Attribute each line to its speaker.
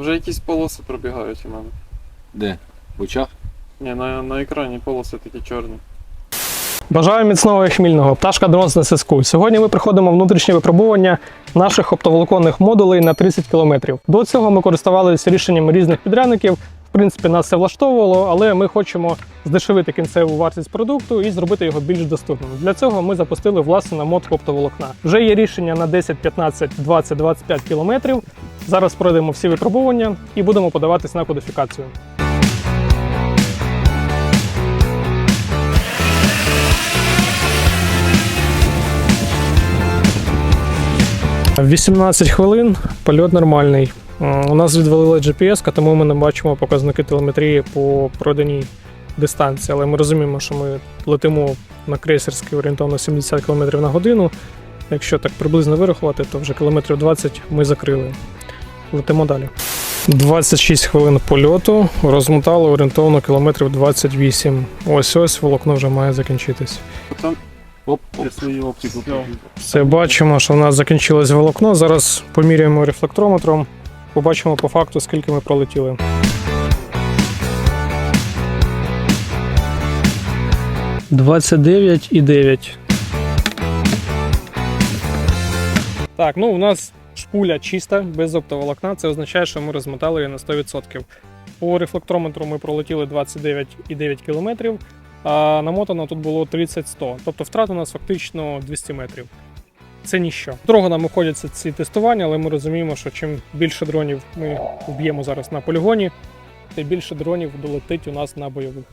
Speaker 1: Вже якісь полоси пробігають у мене.
Speaker 2: Де? В очах?
Speaker 1: Ні, на, на екрані полоси такі чорні.
Speaker 3: Бажаю міцного і хмільного. Пташка дрон на сиску. Сьогодні ми проходимо внутрішнє випробування наших оптоволоконних модулей на 30 км. До цього ми користувалися рішеннями різних підрядників. В принципі, нас це влаштовувало, але ми хочемо здешевити кінцеву вартість продукту і зробити його більш доступним. Для цього ми запустили власну намотку оптоволокна. Вже є рішення на 10, 15, 20, 25 км. Зараз пройдемо всі випробування і будемо подаватись на кодифікацію. 18 хвилин, польот нормальний. У нас відвалила GPS, тому ми не бачимо показники телеметрії по пройденій дистанції. Але ми розуміємо, що ми летимо на крейсерський орієнтовно 70 км на годину. Якщо так приблизно вирахувати, то вже кілометрів 20 ми закрили. Летимо далі. 26 хвилин польоту, розмотало орієнтовно кілометрів 28. Ось ось волокно вже має закінчитись.
Speaker 2: Оп, оп.
Speaker 3: Все, бачимо, що в нас закінчилось волокно. Зараз поміряємо рефлектрометром. Побачимо по факту, скільки ми пролетіли. Двадцять дев'ять і дев'ять. Так, ну у нас шпуля чиста, без оптоволокна. Це означає, що ми розмотали її на 100%. По рефлектрометру ми пролетіли 29,9 км, а намотано тут було 30-100. Тобто втрат у нас фактично 200 метрів. Це ніщо. Дорого нам обходяться ці тестування, але ми розуміємо, що чим більше дронів ми вб'ємо зараз на полігоні, тим більше дронів долетить у нас на бойових.